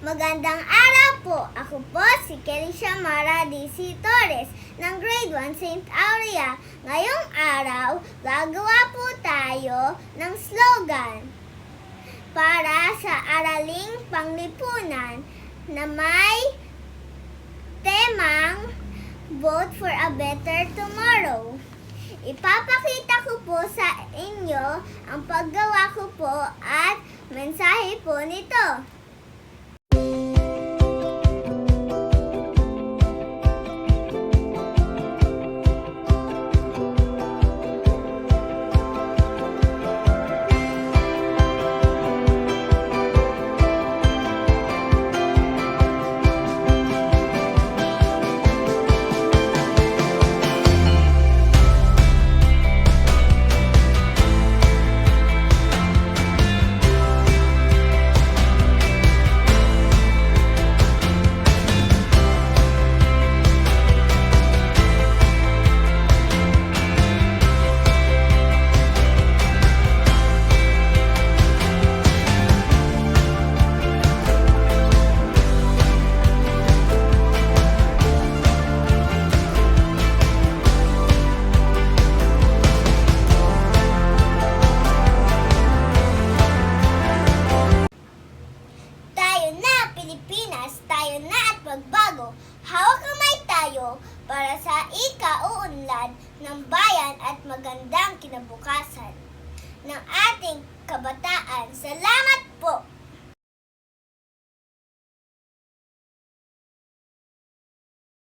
Magandang araw po! Ako po si Kelisha Mara D.C. Torres ng Grade 1 St. Aurea. Ngayong araw, gagawa po tayo ng slogan para sa araling panglipunan na may temang Vote for a Better Tomorrow. Ipapakita ko po sa inyo ang paggawa ko po at mensahe po nito. Pilipinas! Tayo na at magbago! Hawak kamay tayo para sa ika-uunlad ng bayan at magandang kinabukasan ng ating kabataan. Salamat!